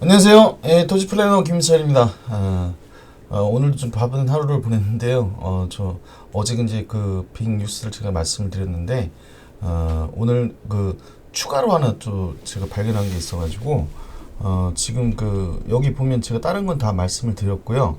안녕하세요. 예, 토지 플래너 김철입니다. 아, 아, 오늘도 좀 바쁜 하루를 보냈는데요. 어, 저 어제 이제 그 빅 뉴스를 제가 말씀을 드렸는데 어, 오늘 그 추가로 하나 또 제가 발견한 게 있어가지고 어, 지금 그 여기 보면 제가 다른 건 다 말씀을 드렸고요.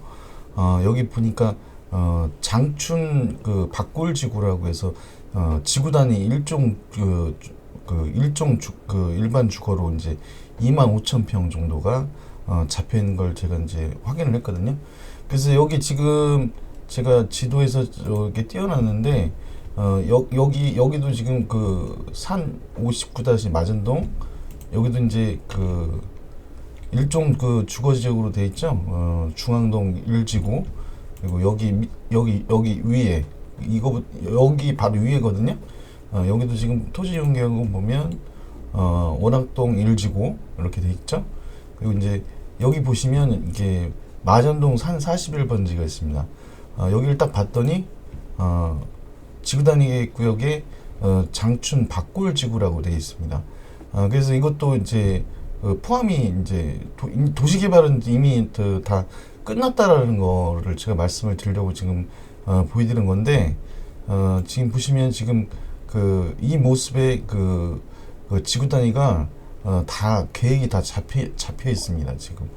어, 여기 보니까 어, 장춘 그 박골지구라고 해서 어, 지구 단위 일종 그, 주- 그 일종 주, 그 일반 주거로 이제 2만 5천 평 정도가 어, 잡혀 있는 걸 제가 이제 확인을 했거든요. 그래서 여기 지금 제가 지도에서 이렇게 띄워놨는데 어, 여, 여기 여기도 지금 그 산 59다시 마전동 여기도 이제 그 일종 그 주거 지역으로 돼 있죠. 어, 중앙동 1지구 그리고 여기 미- 여기 여기 위에 이거 여기 바로 위에거든요. 어, 여기도 지금 토지 계획을 보면 어, 원학동 1지구 이렇게 돼 있죠. 그리고 이제 여기 보시면 이게 마전동 산 41번지가 있습니다. 어, 여기를 딱 봤더니 어, 지구 단위 구역에 어, 장춘 박골 지구라고 되어 있습니다. 어, 그래서 이것도 이제 그 포함이 이제 도, 이- 도시개발은 이미 그 다 끝났다라는 거를 제가 말씀을 드리려고 지금 어, 보여드리는 건데 어, 지금 보시면 지금 그 이 모습의 그, 그 지구 단위가 어, 다 계획이 다 잡혀 잡혀 있습니다 지금.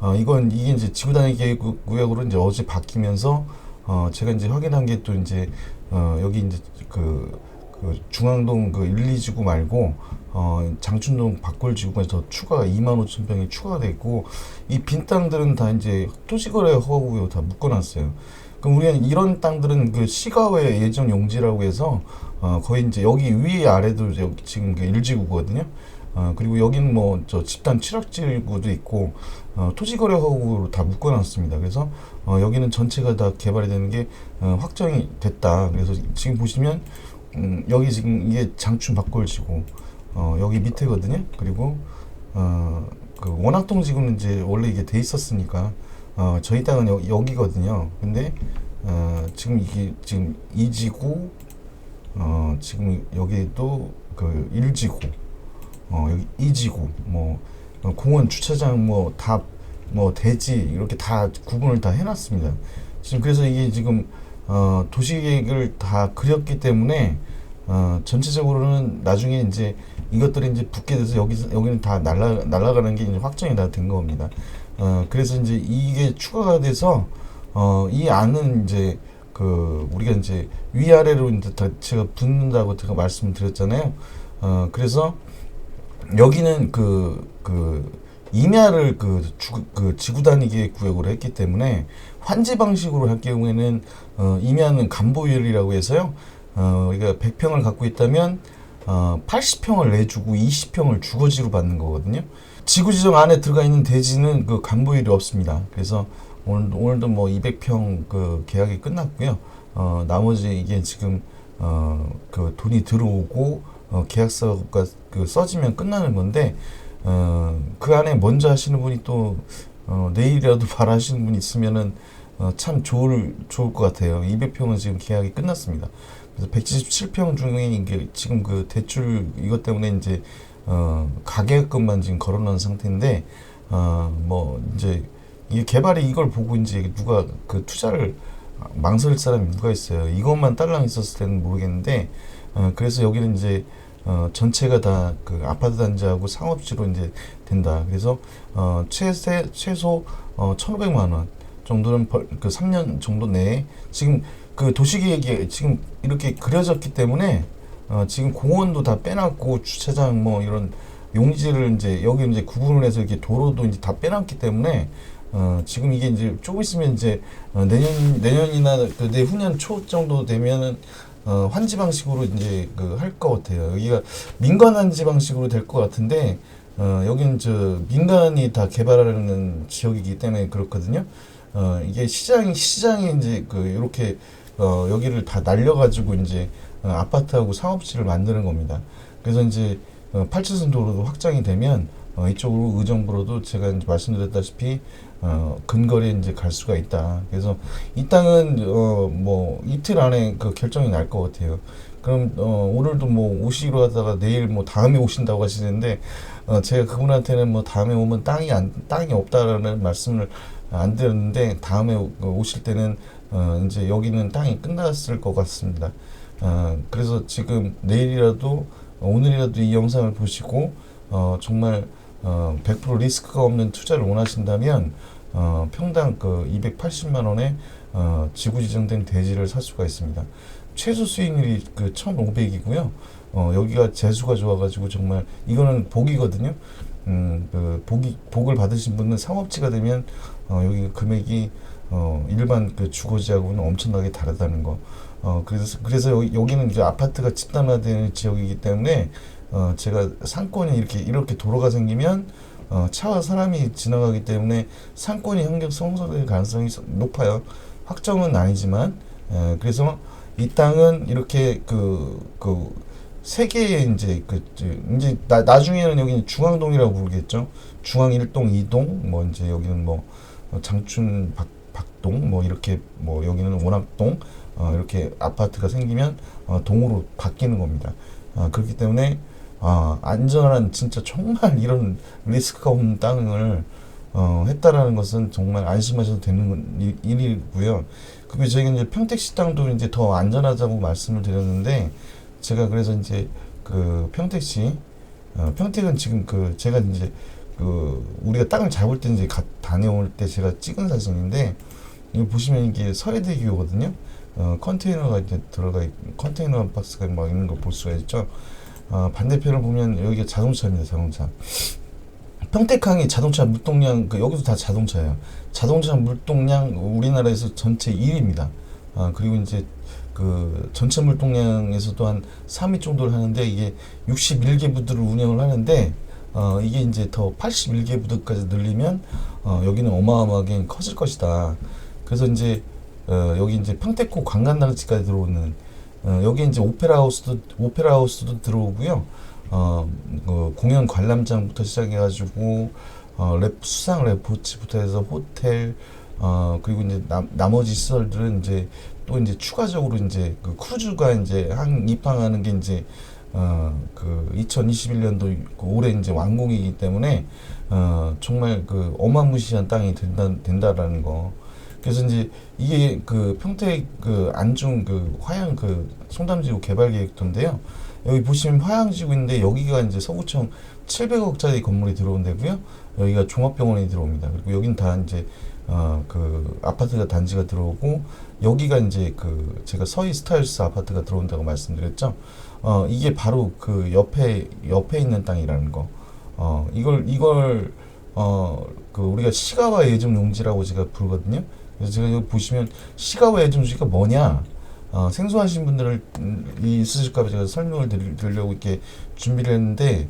어, 이건 이게 이제 지구 단위 계획 구- 구역으로 이제 어제 바뀌면서 어, 제가 이제 확인한 게 또 이제 어, 여기 이제 그, 그 중앙동 그 1, 2지구 말고 어, 장춘동 박골 지구가 더 추가가 2만 5천 평이 있고 이 빈 땅들은 다 이제 토지거래 허가구역 다 묶어놨어요. 그럼 우리는 이런 땅들은 그 시가외 예정 용지라고 해서 어, 거의 이제 여기 위에 아래도 여기 지금 그 1지구거든요. 어, 그리고 여기는 뭐 저 집단 칠학지구도 있고 어, 토지거래 허구로 다 묶어놨습니다. 그래서 어, 여기는 전체가 다 개발이 되는 게 어, 확정이 됐다. 그래서 지금 보시면 음, 여기 지금 이게 장춘 박골지구 어, 여기 밑에거든요. 그리고 어, 그 원학동 지구는 이제 원래 이게 돼 있었으니까 어, 저희 땅은 여, 여기거든요. 근데 어, 지금 이게 지금 이 지구 어, 지금 여기도 그 1지구 어, 여기 2지구 뭐 어, 공원 주차장 뭐다뭐 대지 이렇게 다 구분을 다 해놨습니다. 지금 그래서 이게 지금 어, 도시 계획을 다 그렸기 때문에 어, 전체적으로는 나중에 이제 이것들이 이제 붙게 돼서 여기 여기는 다 날라 날아가는 게 이제 확정이 다 된 겁니다. 어, 그래서 이제 이게 추가가 돼서 어, 이 안은 이제 그 우리가 이제 위아래로 이제 다 제가 붙는다고 제가 말씀드렸잖아요. 어, 그래서 여기는 그, 그, 임야를 그, 주, 그 지구 단위계 구역으로 했기 때문에 환지 방식으로 할 경우에는 어, 임야는 간보율이라고 해서요. 어, 우리가 100평을 갖고 있다면 어, 80평을 내주고 20평을 주거지로 받는 거거든요. 지구 지정 안에 들어가 있는 대지는 그 간보율이 없습니다. 그래서 오늘, 오늘도 뭐 200평 그 계약이 끝났고요. 어, 나머지 이게 지금 어, 그 돈이 들어오고 어, 계약서가 그 써지면 끝나는 건데 어, 그 안에 먼저 하시는 분이 또 어, 내일이라도 바라시는 분이 있으면은 어, 참 좋을 좋을 것 같아요. 200평은 지금 계약이 끝났습니다. 그래서 177평 중에 이게 지금 그 대출 이것 때문에 이제 어, 가계급만 지금 걸어놓은 상태인데 어, 뭐 이제 이 개발이 이걸 보고 이제 누가 그 투자를 망설일 사람이 누가 있어요. 이것만 딸랑 있었을 때는 모르겠는데 어, 그래서 여기는 이제 어, 전체가 다 그 아파트 단지하고 상업지로 이제 된다. 그래서 어, 최세 최소 어, 1,500만 원 정도는 벌, 그 3년 정도 내에 지금 그 도시계획이 지금 이렇게 그려졌기 때문에 어, 지금 공원도 다 빼놨고 주차장 뭐 이런 용지를 이제 여기 이제 구분을 해서 이렇게 도로도 이제 다 빼놨기 때문에 어, 지금 이게 이제 조금 있으면 이제 어, 내년 내년이나 그 내후년 초 정도 되면은 어, 환지 방식으로 이제 그 할 것 같아요. 여기가 민간 환지 방식으로 될 것 같은데 어, 여기는 저 민간이 다 개발하는 지역이기 때문에 그렇거든요. 어, 이게 시장 시장이 이제 그 이렇게 어, 여기를 다 날려가지고 이제 어, 아파트하고 상업지를 만드는 겁니다. 그래서 이제 어, 8차선 도로도 확장이 되면 어, 이쪽으로 의정부로도 제가 이제 말씀드렸다시피 어, 근거리에 이제 갈 수가 있다. 그래서 이 땅은 어, 뭐 이틀 안에 그 결정이 날 것 같아요. 그럼 어, 오늘도 뭐 오시러 하다가 내일 뭐 다음에 오신다고 하시는데 어, 제가 그분한테는 뭐 다음에 오면 땅이 안 땅이 없다라는 말씀을 안 드렸는데 다음에 오- 오실 때는 어, 이제 여기는 땅이 끝났을 것 같습니다. 어, 그래서 지금 내일이라도 어, 오늘이라도 이 영상을 보시고 어, 정말 어, 100% 리스크가 없는 투자를 원하신다면 어, 평당 그 280만 원에 어, 지구 지정된 대지를 살 수가 있습니다. 최소 수익률이 그 1,500이고요. 어, 여기가 재수가 좋아가지고 정말 이거는 복이거든요. 음, 그 복이 복을 받으신 분은 상업지가 되면 어, 여기 금액이 어, 일반 그 주거지하고는 엄청나게 다르다는 거. 어, 그래서 그래서 여기, 여기는 이제 아파트가 집단화되는 지역이기 때문에 어, 제가 상권이 이렇게 이렇게 도로가 생기면 어, 차와 사람이 지나가기 때문에 상권이 현격 성소될 가능성이 서- 높아요. 확정은 아니지만 에, 그래서 이 땅은 이렇게 그 그 세 개의 이제 그 저- 이제 나, 나중에는 여기 중앙동이라고 부르겠죠. 중앙 1동, 2동 뭐 이제 여기는 뭐 어, 장춘 박 박동 뭐 이렇게 뭐 여기는 원학동 어, 이렇게 아파트가 생기면 어, 동으로 바뀌는 겁니다. 아, 그렇기 때문에 아, 안전한 진짜 정말 이런 리스크가 없는 땅을 어, 했다라는 것은 정말 안심하셔도 되는 건- 일- 일이고요. 그리고 저희가 이제 평택시 땅도 이제 더 안전하다고 말씀을 드렸는데 제가 그래서 이제 그 평택시 어, 평택은 지금 그 제가 이제 그 우리가 땅을 잡을 때 이제 가, 다녀올 때 제가 찍은 사진인데 이거 보시면 이게 서해대교거든요. 어, 컨테이너가 이제 들어가 있, 컨테이너 박스가 막 있는 걸 볼 수가 있죠. 어, 반대편을 보면 여기가 자동차입니다. 자동차. 평택항이 자동차 물동량 그 여기도 다 자동차예요. 자동차 물동량 우리나라에서 전체 1위입니다. 아, 그리고 이제 그 전체 물동량에서도 한 3위 정도를 하는데 이게 61개 부두를 운영을 하는데 어, 이게 이제 더 81개 부두까지 늘리면 어, 여기는 어마어마하게 커질 것이다. 그래서 이제 어, 여기 이제 평택호 관광단지까지 들어오는 어, 여기 이제 오페라 하우스도 오페라 하우스도 들어오고요. 어, 그 공연 관람장부터 시작해가지고 어, 랩 수상 레포츠부터 해서 호텔 어, 그리고 이제 나, 나머지 시설들은 이제 또 이제 추가적으로 이제 그 크루즈가 이제 한 입항하는 게 이제 어, 그 2021년도 올해 이제 완공이기 때문에 어, 정말 그 어마무시한 땅이 된다 된다라는 거. 그래서 이제 이게 그 평택 그 안중 그 화양 그 송담지구 개발 계획도인데요. 여기 보시면 화양지구인데 여기가 이제 서구청 700억짜리 건물이 들어온 데고요. 여기가 종합병원이 들어옵니다. 그리고 여긴 다 이제 어 그 아파트가 단지가 들어오고 여기가 이제 그 제가 서희 스타일스 아파트가 들어온다고 말씀드렸죠. 어 이게 바로 그 옆에 옆에 있는 땅이라는 거. 어 이걸 이걸 어 그 우리가 시가와 예정 용지라고 제가 부르거든요. 그래서 제가 여기 보시면 시가와 용지가 뭐냐? 어, 생소하신 분들을 음, 있으실까봐 제가 설명을 드리, 드리 려고 이렇게 준비를 했는데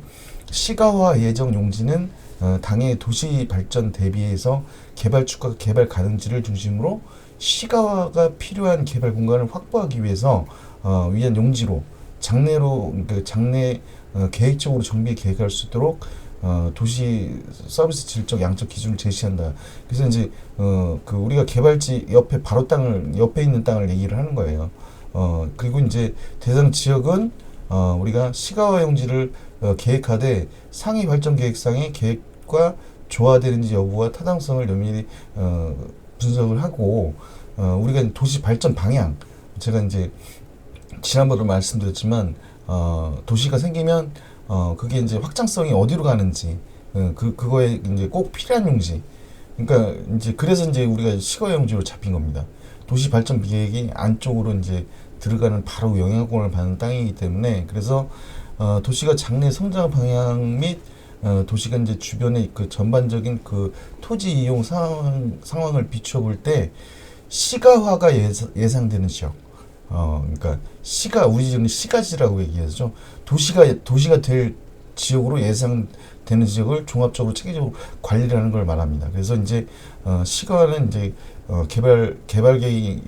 시가와 예정 용지는 어, 당의 도시 발전 대비해서 개발축과 개발 가능지를 중심으로 시가화가 필요한 개발 공간을 확보하기 위해서 어, 위한 용지로 장래로 그 장래 어, 계획적으로 정비 계획할 수 있도록 어, 도시 서비스 질적 양적 기준을 제시한다. 그래서 이제 어, 그 우리가 개발지 옆에 바로 땅을 옆에 있는 땅을 얘기를 하는 거예요. 어, 그리고 이제 대상 지역은 어, 우리가 시가화 용지를 어, 계획하되 상위 발전 계획상의 계획과 조화되는지 여부와 타당성을 면밀히 어, 분석을 하고 어, 우리가 도시 발전 방향 제가 이제 지난번에도 말씀드렸지만 어, 도시가 생기면 어, 그게 이제 확장성이 어디로 가는지 어, 그 그거에 이제 꼭 필요한 용지 그러니까 이제 그래서 이제 우리가 시가 용지로 잡힌 겁니다. 도시 발전 계획이 안쪽으로 이제 들어가는 바로 영향권을 받는 땅이기 때문에 그래서 어, 도시가 장래 성장 방향 및 어, 도시가 이제 주변의 그 전반적인 그 토지 이용 상황, 상황을 비추어 볼때 시가화가 예상, 예상되는 지역. 어, 그러니까 시가 우리 지금 시가지라고 얘기하죠. 도시가 도시가 될 지역으로 예상되는 지역을 종합적으로 체계적으로 관리를 하는 걸 말합니다. 그래서 이제 어, 시가는 이제 어, 개발 개발 계획이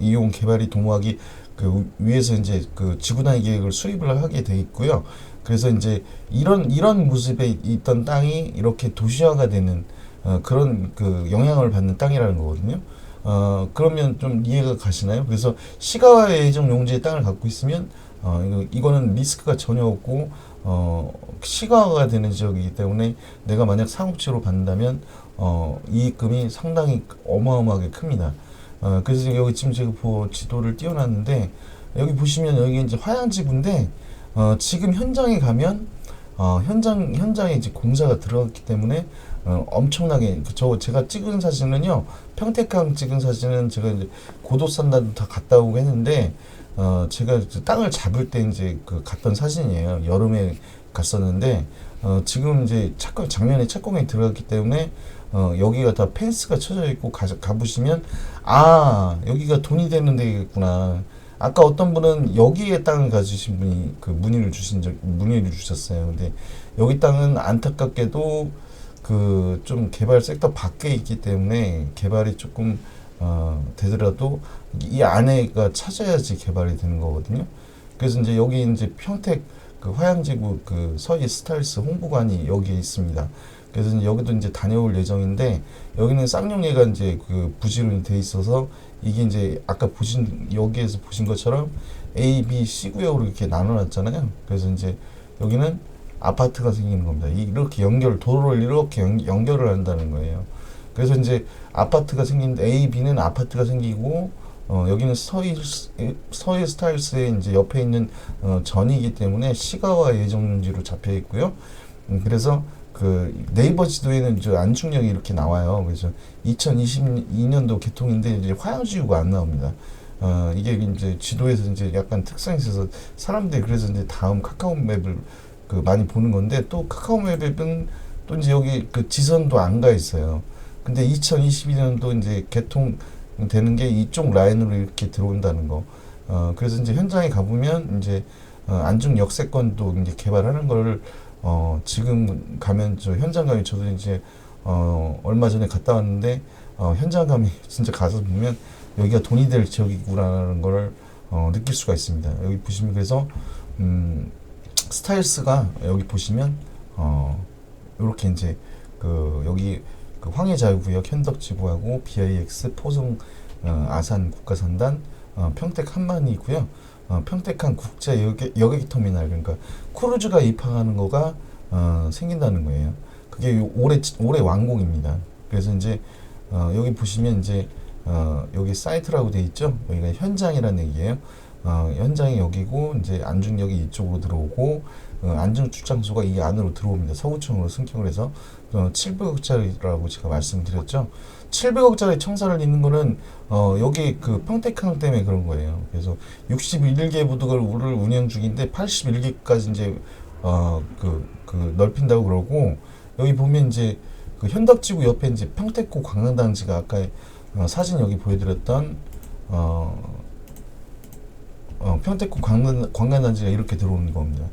이용 개발이 도모하기 그 위에서 이제 그 지구 단위 계획을 수립을 하게 돼 있고요. 그래서 이제 이런 이런 모습에 있던 땅이 이렇게 도시화가 되는 어, 그런 그 영향을 받는 땅이라는 거거든요. 어, 그러면 좀 이해가 가시나요? 그래서 시가와 예정 용지의 땅을 갖고 있으면 어, 이거, 이거는 리스크가 전혀 없고 어, 시가가 되는 지역이기 때문에 내가 만약 상업지로 간다면 어, 이익금이 상당히 어마어마하게 큽니다. 어, 그래서 여기 지금 제가 보, 지도를 띄워놨는데 여기 보시면 여기 이제 화양지구인데 어, 지금 현장에 가면 어, 현장 현장에 이제 공사가 들어갔기 때문에 어, 엄청나게 그저 제가 찍은 사진은요 평택강 찍은 사진은 제가 이제 고도산단도 다 갔다 오고 했는데 어, 제가 땅을 잡을 때 이제 그 갔던 사진이에요 여름에 갔었는데 어, 지금 이제 착공 작년에 착공에 들어갔기 때문에 어, 여기가 다 펜스가 쳐져 있고 가, 가보시면 아 여기가 돈이 되는 데겠구나 아까 어떤 분은 여기에 땅을 가지신 분이 그 문의를 주신 적 문의를 주셨어요. 근데 여기 땅은 안타깝게도 그 좀 개발 섹터 밖에 있기 때문에 개발이 조금 어 되더라도 이 안에가 찾아야지 개발이 되는 거거든요. 그래서 이제 여기 이제 평택 그 화양지구 그 서희 스타일스 홍보관이 여기에 있습니다. 그래서 이제 여기도 이제 다녀올 예정인데 여기는 쌍용리가 이제 그 부지런히 돼 있어서 이게 이제 아까 보신 여기에서 보신 것처럼 A, B, C 구역으로 이렇게 나눠놨잖아요. 그래서 이제 여기는 아파트가 생기는 겁니다. 이렇게 연결 도로를 이렇게 연, 연결을 한다는 거예요. 그래서 이제 아파트가 생긴 A, B는 아파트가 생기고 어, 여기는 서희 서희 스타일스의 이제 옆에 있는 어, 전이기 때문에 시가와 예정지로 잡혀 있고요. 음, 그래서 그 네이버 지도에는 저 안중역이 이렇게 나와요. 그래서 2022년도 개통인데 이제 화양지구가 안 나옵니다. 어, 이게 이제 지도에서 이제 약간 특성이 있어서 사람들이 그래서 이제 다음 카카오 맵을 그 많이 보는 건데 또 카카오 맵은 또 이제 여기 그 지선도 안 가 있어요. 근데 2022년도 이제 개통 되는 게 이쪽 라인으로 이렇게 들어온다는 거. 어, 그래서 이제 현장에 가보면 이제 어, 안중 역세권도 이제 개발하는 걸 어, 지금 가면 저 현장 가면 저도 이제 어, 얼마 전에 갔다 왔는데 어, 현장 가면 진짜 가서 보면 여기가 돈이 될 지역이구나라는 걸 어, 느낄 수가 있습니다. 여기 보시면 그래서 음, 스타일스가 여기 보시면 어, 이렇게 이제 그 여기 그 황해자유구역 현덕지구하고 BIX 포송 어, 아산 국가산단 어, 평택 한만이고요. 어, 평택항 국제 여객 터미널 그러니까 크루즈가 입항하는 거가 어, 생긴다는 거예요. 그게 올해 올해 완공입니다. 그래서 이제 어, 여기 보시면 이제 어, 여기 사이트라고 돼 있죠. 여기가 현장이라는 얘기예요. 어, 현장이 여기고 이제 안중역이 이쪽으로 들어오고 어, 안중 출장소가 이 안으로 들어옵니다. 서구청으로 승격을 해서 어, 700억짜리라고 제가 말씀드렸죠. 700억짜리 청사를 잇는 거는 어, 여기 그 평택항 때문에 그런 거예요. 그래서 61개 부두를 운영 중인데 81개까지 이제 어, 그, 그 넓힌다고 그러고 여기 보면 이제 그 현덕지구 옆에 이제 평택고 관광단지가 아까 어, 사진 여기 보여드렸던 어, 어, 평택고 관광, 관광단지가 이렇게 들어오는 겁니다.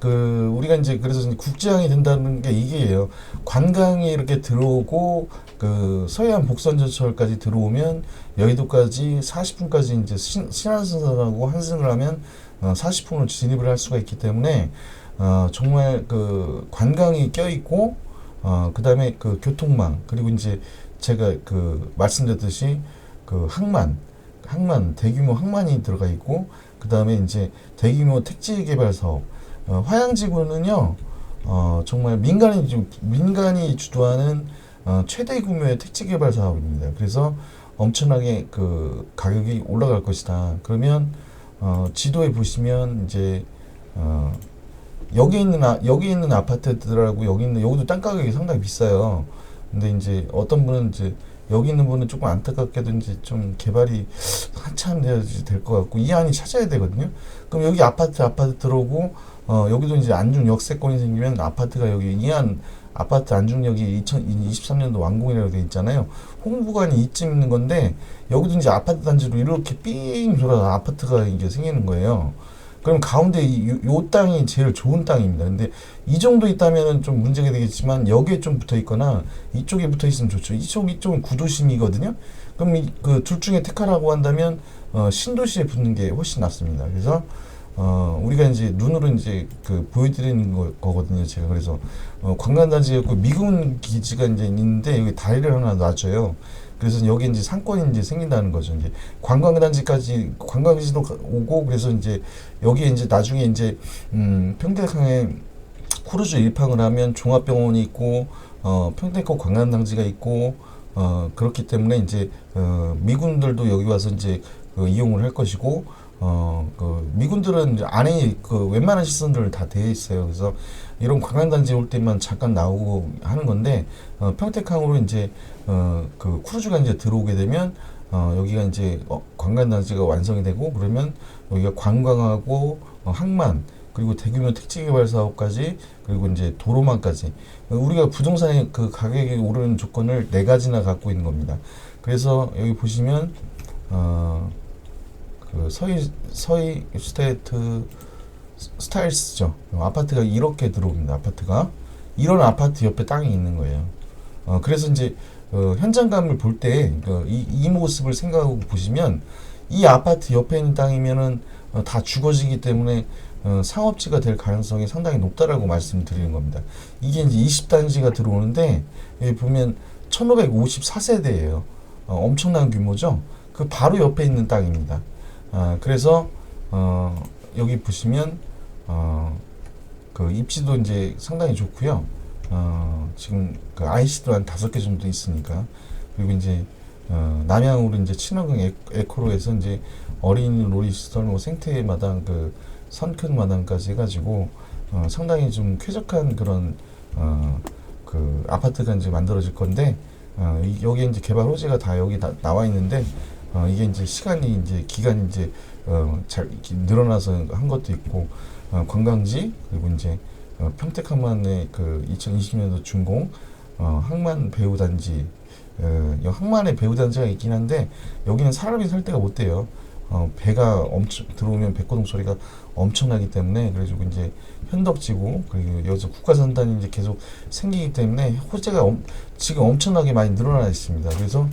그 우리가 이제 그래서 국제항이 된다는 게 이게예요. 관광이 이렇게 들어오고 그 서해안 복선전철까지 들어오면 여의도까지 40분까지 이제 신, 신안선하고 환승을 하면 어, 40분으로 진입을 할 수가 있기 때문에 어, 정말 그 관광이 껴 있고 어, 그다음에 그 교통망 그리고 이제 제가 그 말씀드렸듯이 그 항만 항만 대규모 항만이 들어가 있고 그 다음에 이제 대규모 택지 개발 사업 어, 화양지구는요, 어, 정말 민간이, 민간이 주도하는 어, 최대 규모의 택지 개발 사업입니다. 그래서 엄청나게 그 가격이 올라갈 것이다. 그러면 어, 지도에 보시면 이제 어, 여기 있는 아, 여기 있는 아파트들하고 여기 있는 여기도 땅 가격이 상당히 비싸요. 근데 이제 어떤 분은 이제 여기 있는 분은 조금 안타깝게도 이제 좀 개발이 한참 돼야지 될 것 같고 이 안이 찾아야 되거든요. 그럼 여기 아파트 아파트 들어오고 어, 여기도 이제 안중 역세권이 생기면 아파트가 여기 이 안 아파트 안중역이 2023년도 완공이라고 돼 있잖아요. 홍보관이 이쯤 있는 건데 여기도 이제 아파트 단지로 이렇게 삥 돌아서 아파트가 이게 생기는 거예요. 그럼 가운데 이, 요 땅이 제일 좋은 땅입니다. 근데 이 정도 있다면은 좀 문제가 되겠지만 여기에 좀 붙어 있거나 이쪽에 붙어 있으면 좋죠. 이쪽 이쪽은 구도심이거든요. 그럼 그둘 중에 택하라고 한다면 어, 신도시에 붙는 게 훨씬 낫습니다. 그래서 어, 우리가 이제 눈으로 이제 그 보여드리는 거, 거거든요. 제가 그래서 어, 관광단지였고 미군 기지가 이제 있는데 여기 다리를 하나 놔줘요. 그래서 여기 이제 상권이 이제 생긴다는 거죠. 이제 관광단지까지 관광지도 오고 그래서 이제 여기에 이제 나중에 이제 음, 평택항에 크루즈 일팡을 하면 종합병원이 있고 어, 평택호 관광단지가 있고 어, 그렇기 때문에 이제 어, 미군들도 여기 와서 이제 그 이용을 할 것이고 어, 그 미군들은 이제 안에 그 웬만한 시설들 다 되어 있어요. 그래서 이런 관광단지 올 때만 잠깐 나오고 하는 건데 어, 평택항으로 이제 어, 그 크루즈가 이제 들어오게 되면 어, 여기가 이제 어, 관광단지가 완성이 되고 그러면 여기가 관광하고 어, 항만 그리고 대규모 택지 개발 사업까지 그리고 이제 도로망까지 우리가 부동산의 그 가격이 오르는 조건을 네 가지나 갖고 있는 겁니다. 그래서 여기 보시면 어, 그 서희 서희 스테이트 스타일스죠. 아파트가 이렇게 들어옵니다. 아파트가 이런 아파트 옆에 땅이 있는 거예요. 어, 그래서 이제 어, 현장감을 볼 때이이 모습을 생각하고 보시면 이 아파트 옆에 있는 땅이면은 어, 다 죽어지기 때문에 어, 상업지가 될 가능성이 상당히 높다라고 말씀드리는 겁니다. 이게 이제 20단지가 들어오는데 여기 보면 1554세대예요. 어, 엄청난 규모죠. 그 바로 옆에 있는 땅입니다. 아, 그래서 어, 여기 보시면 어, 그 입지도 이제 상당히 좋고요. 어, 지금 그 IC도 한 다섯 개 정도 있으니까 그리고 이제 어, 남양으로 이제 친환경 에- 에코로에서 이제 어린이 놀이시설, 뭐 생태 마당, 그 선큰 마당까지 해가지고 어, 상당히 좀 쾌적한 그런 어, 그 아파트가 이제 만들어질 건데 어, 이- 여기 이제 개발 호재가 다 여기 다 나와 있는데 어, 이게 이제 시간이 이제 기간이 이제 어, 잘 늘어나서 한 것도 있고 어, 관광지 그리고 이제 어, 평택항만의 그 2020년도 준공 어, 항만 배우 단지 어, 이 항만에 배우 단지가 있긴 한데 여기는 사람이 살 데가 못 돼요. 어, 배가 엄청 들어오면 백고동 소리가 엄청나기 때문에 그래가지고 이제 현덕지고 그리고 여기서 국가선단이 이제 계속 생기기 때문에 호재가 엄, 지금 엄청나게 많이 늘어나 있습니다. 그래서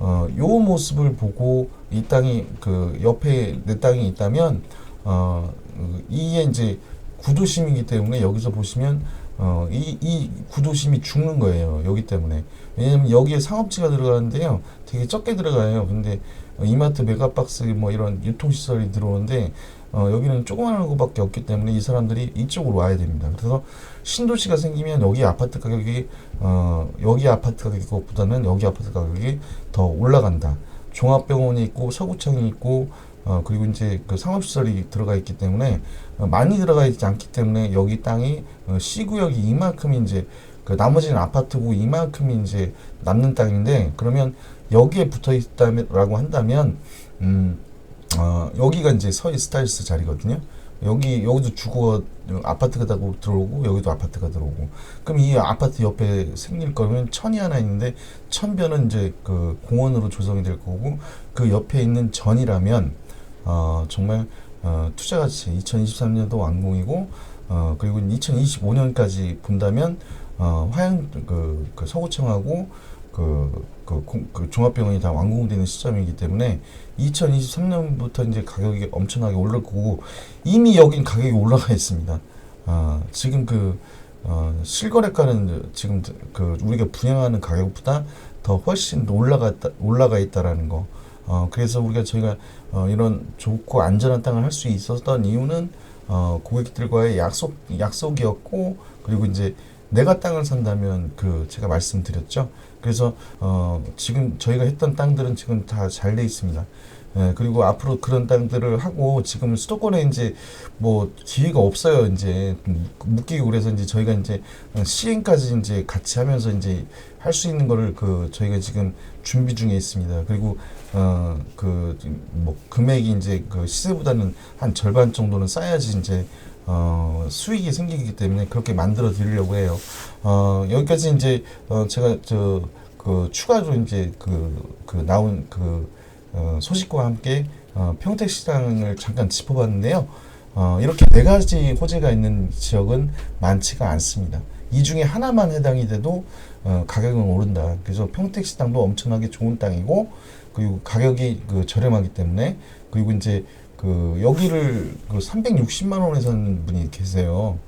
어, 요 모습을 보고 이 땅이 그 옆에 내 땅이 있다면 어, 그 이게 이제 구도심이기 때문에 여기서 보시면 어, 이, 이 구도심이 죽는 거예요. 여기 때문에. 왜냐면 여기에 상업지가 들어가는데요. 되게 적게 들어가요. 근데 어, 이마트 메가박스 뭐 이런 유통시설이 들어오는데 어, 여기는 조그마한 거밖에 없기 때문에 이 사람들이 이쪽으로 와야 됩니다. 그래서 신도시가 생기면 여기 아파트 가격이 어, 여기 아파트 가격보다는 여기 아파트 가격이 더 올라간다. 종합병원이 있고 서구청이 있고 어, 그리고 이제 그 상업시설이 들어가 있기 때문에 어, 많이 들어가 있지 않기 때문에 여기 땅이 어, C구역이 이만큼 이제 그 나머지는 아파트고 이만큼이 이제 남는 땅인데 그러면 여기에 붙어 있다라고 한다면 음, 어, 여기가 이제 서희 스타일스 자리거든요. 여기 여기도 주거 아파트가 다 들어오고 여기도 아파트가 들어오고 그럼 이 아파트 옆에 생길 거면 천이 하나 있는데 천변은 이제 그 공원으로 조성이 될 거고 그 옆에 있는 전이라면 어, 정말 어, 투자 가치 2023년도 완공이고 어, 그리고 2025년까지 본다면 어, 화양 그, 그 서구청하고 그, 그, 공- 그 종합병원이 다 완공되는 시점이기 때문에 2023년부터 이제 가격이 엄청나게 오를 거고 이미 여긴 가격이 올라가 있습니다. 아, 지금 그 어, 실거래가는 지금 그 우리가 분양하는 가격보다 더 훨씬 더 올라갔다 올라가 있다라는 거. 어, 그래서 우리가 저희가 어, 이런 좋고 안전한 땅을 할 수 있었던 이유는 어, 고객들과의 약속 약속이었고 그리고 이제 내가 땅을 산다면 그 제가 말씀드렸죠. 그래서 어, 지금 저희가 했던 땅들은 지금 다 잘 돼 있습니다. 예, 그리고 앞으로 그런 땅들을 하고 지금 수도권에 이제 뭐 기회가 없어요. 이제 묶이고 그래서 이제 저희가 이제 시행까지 이제 같이 하면서 이제 할 수 있는 거를 그 저희가 지금 준비 중에 있습니다. 그리고 어 그 뭐 금액이 이제 그 시세보다는 한 절반 정도는 쌓야지 이제 어 수익이 생기기 때문에 그렇게 만들어 드리려고 해요. 어 여기까지 이제 어 제가 저 그 추가로 이제 그 그 나온 그 어, 소식과 함께 어, 평택 시장을 잠깐 짚어봤는데요. 어, 이렇게 네 가지 호재가 있는 지역은 많지가 않습니다. 이 중에 하나만 해당이 돼도 어, 가격은 오른다. 그래서 평택 시장도 엄청나게 좋은 땅이고 그리고 가격이 그 저렴하기 때문에 그리고 이제 그 여기를 그 360만 원에 사는 분이 계세요.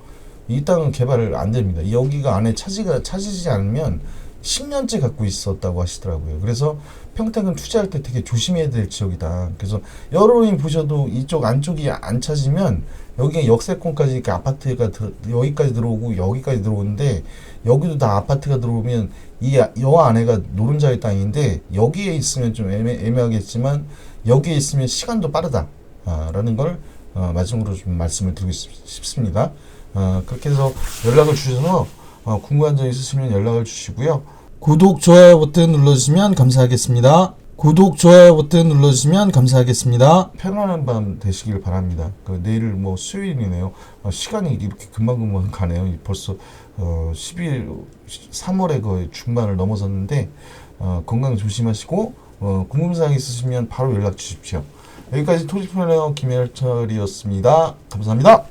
이 땅은 개발을 안 됩니다. 여기가 안에 차지가 차지지 않으면 10년째 갖고 있었다고 하시더라고요. 그래서 평택은 투자할 때 되게 조심해야 될 지역이다. 그래서 여러분이 보셔도 이쪽 안쪽이 안 찾으면 여기가 역세권까지 이렇게 아파트가 들, 여기까지 들어오고 여기까지 들어오는데 여기도 다 아파트가 들어오면 이 여 안에가 노른자의 땅인데 여기에 있으면 좀 애매, 애매하겠지만 여기에 있으면 시간도 빠르다. 아, 라는 걸 어, 마지막으로 좀 말씀을 드리고 싶, 싶습니다. 어, 그렇게 해서 연락을 주셔서 어, 궁금한 점 있으시면 연락을 주시고요. 구독, 좋아요 버튼 눌러주시면 감사하겠습니다. 구독, 좋아요 버튼 눌러주시면 감사하겠습니다. 편안한 밤 되시길 바랍니다. 그 내일 뭐 수요일이네요. 어, 시간이 이렇게 금방금방 가네요. 이 벌써 어, 12일, 3월의 그 중반을 넘어섰는데 어, 건강 조심하시고 어, 궁금사항 있으시면 바로 연락 주십시오. 여기까지 토지플래너 김열철이었습니다. 감사합니다.